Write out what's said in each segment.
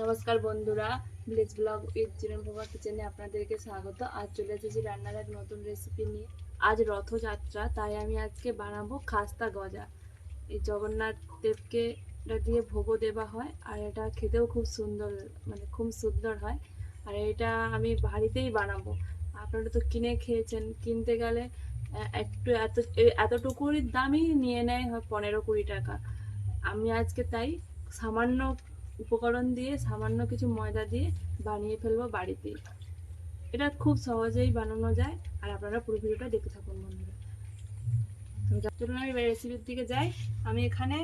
নমস্কার বন্ধুরা village blog with বাবা কিচেনে আপনাদেরকে স্বাগত। আজ চলে এসেছি রান্নার এক নতুন রেসিপি নিয়ে। আজ রথযাত্রা, তাই আমি আজকে বানাবো খাস্তা গজা। এই জগন্নাথ দেবকে এটা দিয়ে ভোগও দেওয়া হয়, আর এটা খেতেও খুব সুন্দর মানে খুব সুন্দর হয়। আর এটা আমি বাড়িতেই বানাবো। আপনারা তো কিনে খেয়েছেন, কিনতে গেলে একটু এত এতটুকুর দামই নিয়ে নেয় হয় পনেরো কুড়ি টাকা। আমি আজকে তাই সামান্য উপকরণ দিয়ে সামান্য কিছু ময়দা দিয়ে বানিয়ে ফেলব বাড়িতেই এটা খুব সহজেই বানানো যায় আর আপনারা পুরো ভিডিওটা দেখতে থাকুন বন্ধুরা। চলুন আমি রেসিপির দিকে যাই। আমি এখানে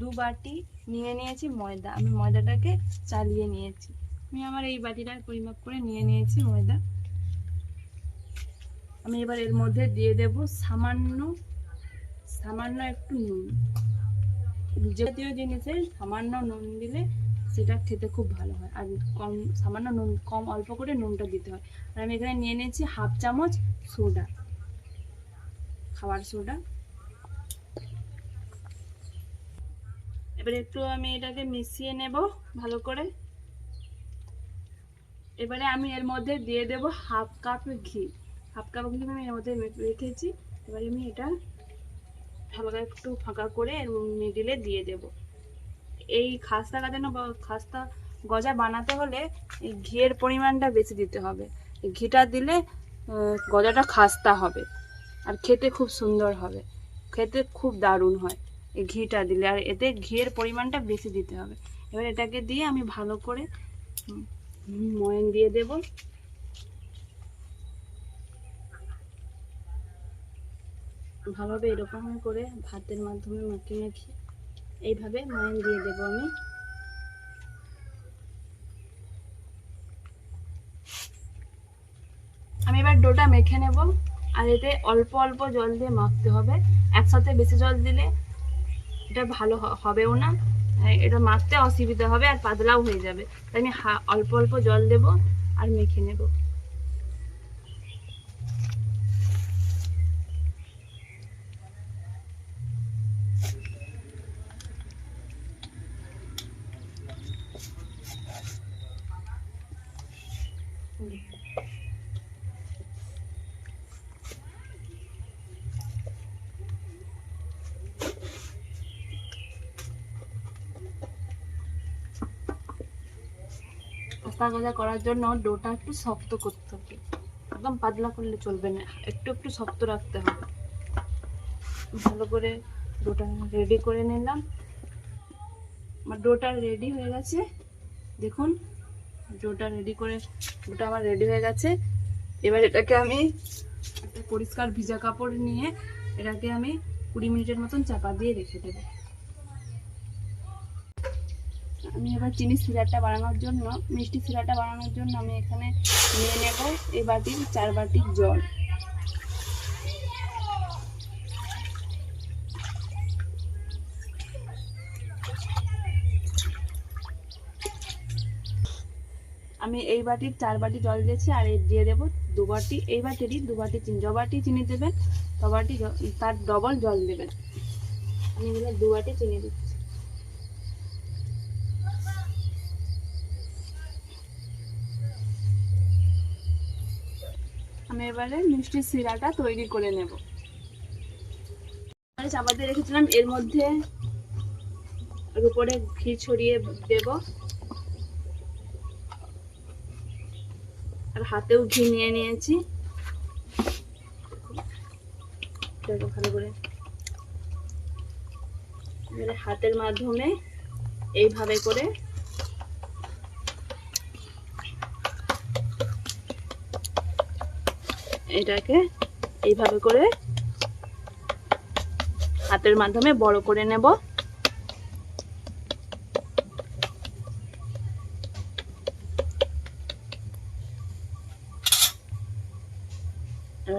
দু বাটি নিয়ে নিয়েছি ময়দা। আমি ময়দাটাকে চালিয়ে নিয়েছি। আমি আমার এই বাটিটার পরিমাপ করে নিয়ে নিয়েছি ময়দা। আমি এবার এর মধ্যে দিয়ে দেব সামান্য সামান্য একটু নুন। জাতীয় জিনিসে সামান্য নুন দিলে সেটা খেতে খুব ভালো হয়। আর কম, সামান্য নুন, কম অল্প করে নুনটা দিতে হয়। আর আমি এখানে নিয়ে নিয়েছি হাফ চামচ সোডা খাবার সোডা। এবার একটু আমি এটাকে মিশিয়ে নেব ভালো করে। এবারে আমি এর মধ্যে দিয়ে দেব হাফ কাপ ঘি। হাফ কাপ ঘি আমি এর মধ্যে রেখেছি। এবারে আমি এটা হালকা একটু ফাঁকা করে মিডিলে দিয়ে দেব। এই খাস্তা গাজানো বা খাস্তা গজা বানাতে হলে ঘিয়ের পরিমাণটা বেশি দিতে হবে। ঘিটা দিলে গজাটা খাস্তা হবে আর খেতে খুব সুন্দর হবে। খেতে খুব দারুণ হয় এই ঘিটা দিলে আর এতে ঘিয়ের পরিমাণটা বেশি দিতে হবে। এবার এটাকে দিয়ে আমি ভালো করে ময়ন দিয়ে দেবো। ভালোভাবে এরকম করে ভাতের মাধ্যমে মাখিয়ে মাখি এইভাবে ময়ান দিয়ে দেব আমি। আমি এবার ডোটা মেখে নেব, আর এতে অল্প অল্প জল দিয়ে মাখতে হবে। একসাথে বেশি জল দিলে এটা ভালো হবেও না এটা মাখতে অসুবিধা হবে আর পাতলাও হয়ে যাবে। তাই আমি অল্প অল্প জল দেব আর মেখে নেব। পাস্তা গজা করার জন্য ডোটা একটু শক্ত করতে হবে। একদম পাতলা করলে চলবে না, একটু একটু শক্ত রাখতে হবে। ভালো করে ডোটা রেডি করে নিলাম। আমার ডোটা রেডি হয়ে গেছে। দেখুন ডোটা রেডি করে ডোটা আমার রেডি হয়ে গেছে। এবার এটাকে আমি একটা পরিষ্কার ভিজা কাপড় নিয়ে এটাকে আমি কুড়ি মিনিটের মতন চাপা দিয়ে রেখে দেবো। আমি এবার চিনি সিরাটা বানানোর জন্য, মিষ্টি সিরাটা বানানোর জন্য আমি এখানে নিয়ে নেব এই বাটির, চার বাটি জল। আমি এই বাটির চার বাটি জল দিয়েছি, আর এর দিয়ে দেবো দু বাটি, এই বাটিরই দু বাটি চিনি। য বাটি চিনি দেবেন, ত তার ডবল জল দেবেন। আমি এখানে দু বাটি চিনি দিচ্ছি। আমি এবারে মিষ্টির সিরাটা তৈরি করে নেব। আমি চাপাতে রেখেছিলাম, এর মধ্যে উপরে ঘি ছড়িয়ে দেব। আর হাতেও ঘি নিয়ে নিয়েছি। এটাকে ভালো করে। হাতের মাধ্যমে এইভাবে করে এটাকে এইভাবে করে হাতের মাধ্যমে বড় করে নেব।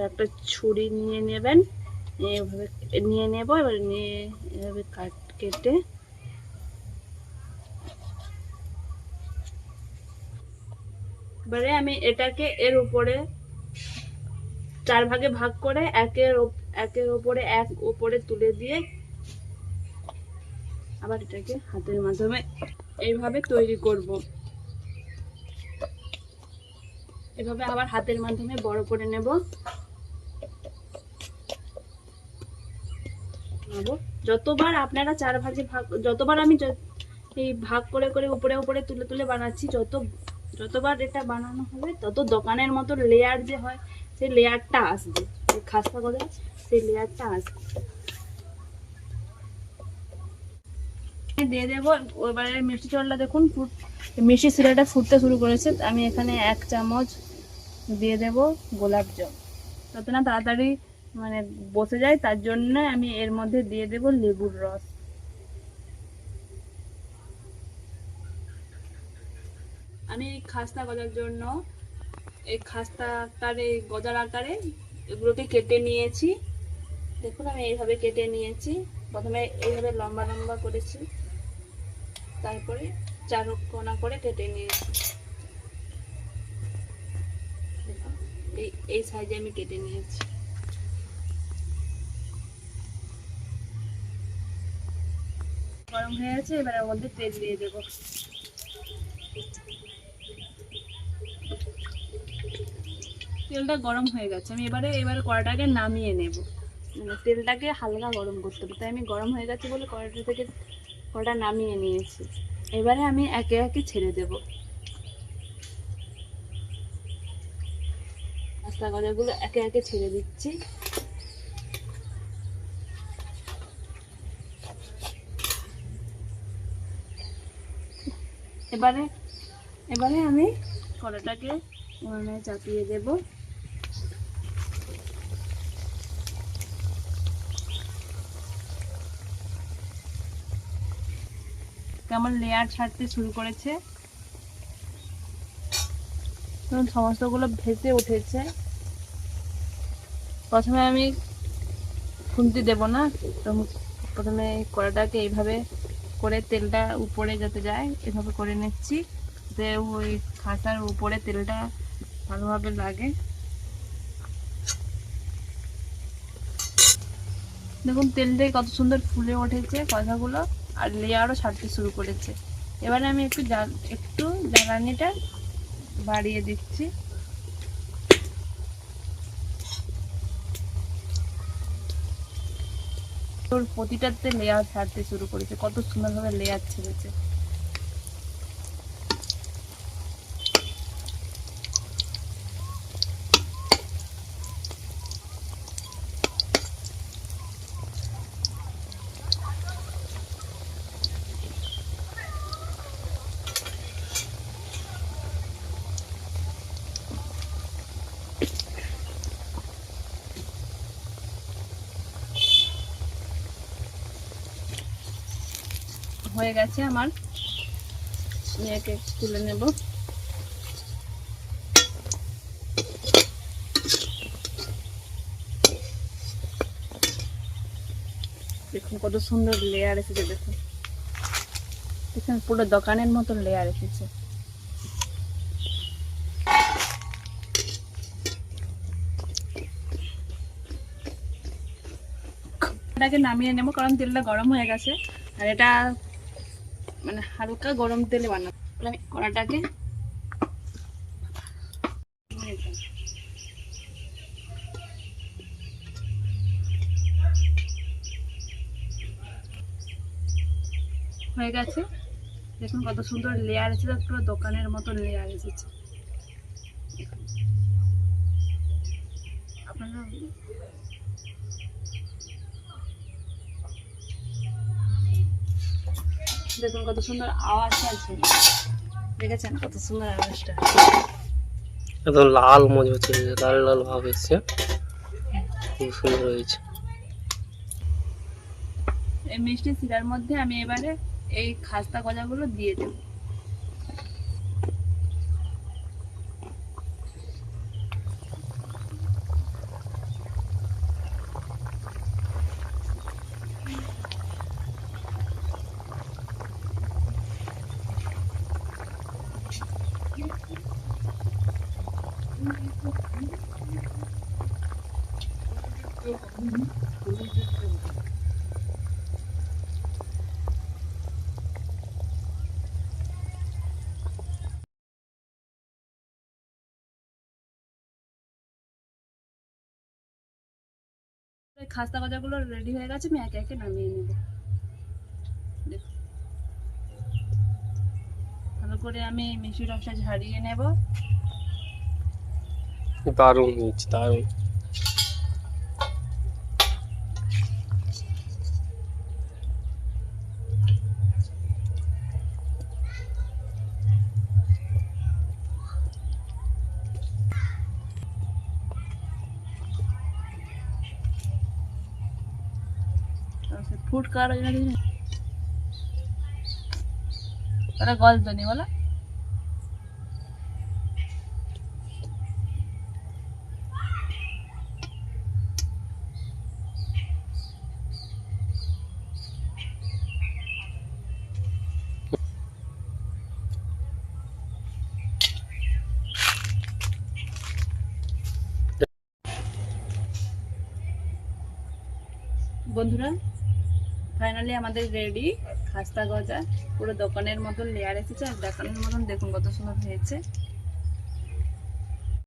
একটা ছুরি নিয়ে নেবেন। এভাবে নিয়ে নেব, এবার নিয়ে এভাবে কাট কেটে এবারে আমি এটাকে এর উপরে চার ভাগে ভাগ করে একের একের ওপরে এক ওপরে তুলে দিয়ে আবার এটাকে হাতের মাধ্যমে এইভাবে তৈরি করব এভাবে আবার হাতের মাধ্যমে বড় করে নেব। যতবার আপনারা চার ভাগে ভাগ যতবার আমি এই ভাগ করে করে উপরে উপরে তুলে তুলে বানাচ্ছি, যত, যতবার এটা বানানো হবে, তত দোকানের মতো লেয়ার যে হয় সেই লেয়ারটা আসবে। খাস্তা করে সেই লেয়ারটা আসবে। দিয়ে দেবো, এবারে মিষ্টি চালটা দেখুন ফুট মিষ্টি সিরাটা ফুটতে শুরু করেছে। আমি এখানে এক চামচ দিয়ে দেব গোলাপ জল। যাতে না তাড়াতাড়ি মানে বসে যায়, তার জন্য আমি এর মধ্যে দিয়ে দেব লেবুর রস। আমি খাস্তা গজার জন্য এই খাস্তা আকারে, গজার আকারে এগুলোকে কেটে নিয়েছি। দেখুন, আমি এইভাবে কেটে নিয়েছি। প্রথমে এইভাবে লম্বা লম্বা করেছি। তারপরে চার কোনা করে কেটে নিয়েছি। এই এই সাইজে আমি কেটে নিয়েছি। গরম হয়ে গেছে, এবার মধ্যে তেল দিয়ে দেবো। তেলটা গরম হয়ে গেছে। আমি এবারে এবারে কড়াটাকে নামিয়ে নেব। মানে তেলটাকে হালকা গরম করতে হবে। তাই আমি গরম হয়ে গেছে বলে কড়াটা থেকে কড়াটা নামিয়ে নিয়েছি। এবারে আমি একে একে ছেড়ে দেব। পাস্তা গজাগুলো একে একে ছেড়ে দিচ্ছি। এবারে এবারে আমি কড়াটাকে উনুনে চাপিয়ে দেব। কেমন লেয়ার ছাড়তে শুরু করেছে? সমস্তগুলো ভেসে উঠেছে। প্রথমে আমি খুন্তি দেব না, তো প্রথমে কড়াটাকে এইভাবে করে তেলটা উপরে যাতে যায়, এভাবে করে নিচ্ছি যে ওই খাসার উপরে তেলটা ভালোভাবে লাগে। দেখুন তেলটাই কত সুন্দর ফুলে উঠেছে কথাগুলো। আর লেয়ারও ছাড়তে শুরু করেছে। এবারে আমি একটু একটু জ্বালানিটা বাড়িয়ে দিচ্ছি। প্রতিটাতে লেয়ার ছাড়তে শুরু করেছে, কত সুন্দরভাবে লেয়ার ছেড়েছে। হয়ে গেছে আমার। মেয়েকে তুলে নেব। দেখুন কত সুন্দর লেয়ার এসেছে, দেখুন। দেখুন, পুরো দোকানের মতো লেয়ার এসেছে। নামিয়ে নেব, কারণ তেলটা গরম হয়ে গেছে। আর এটা মানে হালকা গরম তেলে বানাবো। আমি কড়াটাকে হয়ে গেছে। দেখুন কত সুন্দর লেয়ার এসেছে, পুরো দোকানের মতো লেয়ার এসেছে। আপনারা দেখুন কত সুন্দর আওয়াজ আছে দেখেছেন কত সুন্দর আওয়াজটা? একদম লাল মজবুত লাল লাল ভাব এসছে। খুব সুন্দর হয়েছে। এই মিষ্টি শিরার মধ্যে আমি এবারে এই খাস্তা গজাগুলো দিয়ে দেব। খাস্তা গজাগুলো রেডি হয়ে গেছে, আমি একে একে নামিয়ে নেব। ভালো করে আমি মিশুর অংশ ঝাড়িয়ে নেব। দারুণ দারুণ। ফুড কালার জন্য দিন ওটা গল্প নেই বলো বন্ধুরা ফাইনালি আমাদের রেডি খাস্তা গজা। পুরো দোকানের মতন লেয়ার এসেছে। আর দোকানের মতন দেখুন কত সুন্দর হয়েছে।